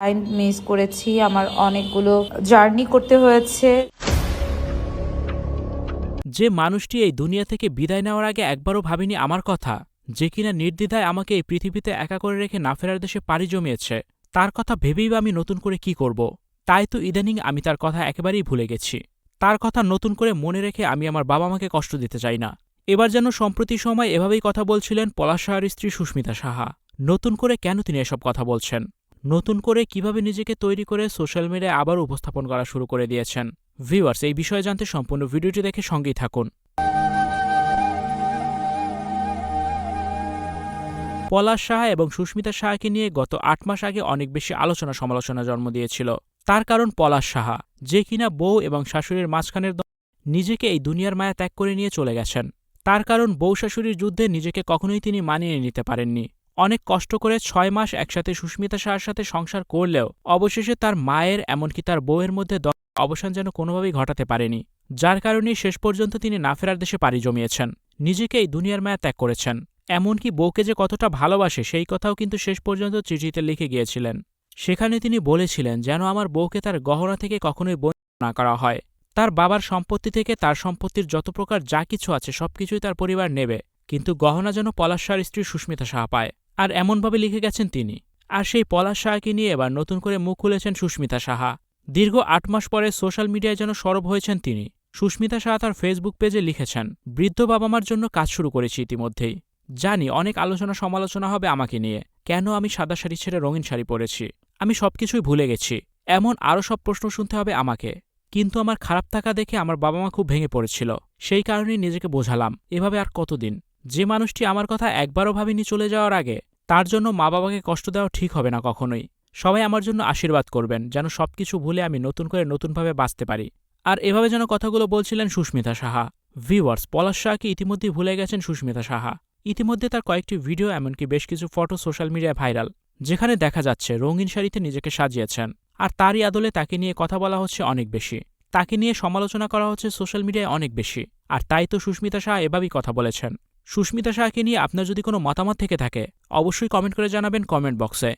Time miss করেছি, আমার অনেকগুলো জার্নি করতে হয়েছে। যে মানুষটি এই দুনিয়া থেকে বিদায় নেওয়ার আগে একবারও ভাবিনি আমার কথা, যে কিনা নির্দ্বিধায় আমাকে এই পৃথিবীতে একা করে রেখে না ফেরার দেশে পাড়ি জমিয়েছে, তার কথা ভেবেই বা আমি নতুন করে কি করব। তাই তো ইদানিং আমি তার কথা একেবারেই ভুলে গেছি। তার কথা নতুন করে মনে রেখে আমি আমার বাবা মাকে কষ্ট দিতে চাই না। এবার যেন সম্প্রতি সময় এভাবেই কথা বলছিলেন পলাশ সাহার স্ত্রী সুস্মিতা সাহা। নতুন করে কেন তিনি এসব কথা বলছেন? নতুন করে কীভাবে নিজেকে তৈরি করে সোশ্যাল মিডিয়ায় আবার উপস্থাপন করা শুরু করে দিয়েছেন। ভিউয়ার্স, এই বিষয়ে জানতে সম্পূর্ণ ভিডিওটি দেখে সঙ্গেই থাকুন। পলাশ সাহা এবং সুস্মিতা সাহাকে নিয়ে গত আট মাস আগে অনেক বেশি আলোচনা সমালোচনা জন্ম দিয়েছিল। তার কারণ পলাশ সাহা, যে কিনা বউ এবং শাশুড়ির মাঝখানের নিজেকে এই দুনিয়ার মায়া ত্যাগ করে নিয়ে চলে গেছেন। তার কারণ বউ শাশুড়ির যুদ্ধে নিজেকে কখনোই তিনি মানিয়ে নিতে পারেননি। অনেক কষ্ট করে ছয় মাস একসাথে সুস্মিতা সাহার সাথে সংসার করলেও অবশেষে তার মায়ের এমনকি তার বউয়ের মধ্যে অবসান যেন কোনোভাবেই ঘটাতে পারেনি, যার কারণে শেষ পর্যন্ত তিনি না ফেরার দেশে পাড়ি জমিয়েছেন। নিজেকে এই দুনিয়ার মায়া ত্যাগ করেছেন। এমনকি বউকে যে কতটা ভালোবাসে, সেই কথাও কিন্তু শেষ পর্যন্ত চিঠিতে লিখে গিয়েছিলেন। সেখানে তিনি বলেছিলেন যেন আমার বউকে তার গহনা থেকে কখনোই না করা হয়। তার বাবার সম্পত্তি থেকে তার সম্পত্তির যত প্রকার যা কিছু আছে, সবকিছুই তার পরিবার নেবে, কিন্তু গহনা যেন পলাশ শাহর স্ত্রী সুস্মিতা সাহা পায়। আর এমনভাবে লিখে গেছেন তিনি। আর সেই পলাশ সাহাকে নিয়ে এবার নতুন করে মুখ খুলেছেন সুস্মিতা সাহা। দীর্ঘ আট মাস পরে সোশ্যাল মিডিয়ায় যেন সরব হয়েছেন তিনি। সুস্মিতা সাহা তার ফেসবুক পেজে লিখেছেন, বৃদ্ধ বাবা মার জন্য কাজ শুরু করেছি ইতিমধ্যেই। জানি অনেক আলোচনা সমালোচনা হবে আমাকে নিয়ে। কেন আমি সাদা শাড়ি ছেড়ে রঙিন শাড়ি পরেছি? আমি সবকিছুই ভুলে গেছি। এমন আরও সব প্রশ্ন শুনতে হবে আমাকে। কিন্তু আমার খারাপ থাকা দেখে আমার বাবা মা খুব ভেঙে পড়েছিল। সেই কারণেই নিজেকে বোঝালাম। এভাবে আর কতদিন? যে মানুষটি আমার কথা একবারও ভাবিনি চলে যাওয়ার আগে তার জন্য মা বাবাকে কষ্ট দেওয়া ঠিক হবে না কখনোই। সবাই আমার জন্য আশীর্বাদ করবেন, যেন সবকিছু ভুলে আমি নতুন করে নতুনভাবে বাঁচতে পারি। আর এভাবে যেন কথাগুলো বলছিলেন সুস্মিতা সাহা। ভিউয়ার্স, পলাশ শাহকে ইতিমধ্যেই ভুলে গেছেন সুস্মিতা সাহা? ইতিমধ্যে তার কয়েকটি ভিডিও, এমনকি বেশ কিছু ফটো সোশ্যাল মিডিয়ায় ভাইরাল, যেখানে দেখা যাচ্ছে রঙিন শাড়িতে নিজেকে সাজিয়েছেন। আর তারই আদলে তাকে নিয়ে কথা বলা হচ্ছে অনেক বেশি। তাকে নিয়ে সমালোচনা করা হচ্ছে সোশ্যাল মিডিয়ায় অনেক বেশি। আর তাই তো সুস্মিতা শাহ এভাবেই কথা বলেছেন। সুস্মিতা শাহকে নিয়ে আপনার যদি কোনো মতামত থেকে থাকে, অবশ্যই কমেন্ট করে জানাবেন কমেন্ট বক্সে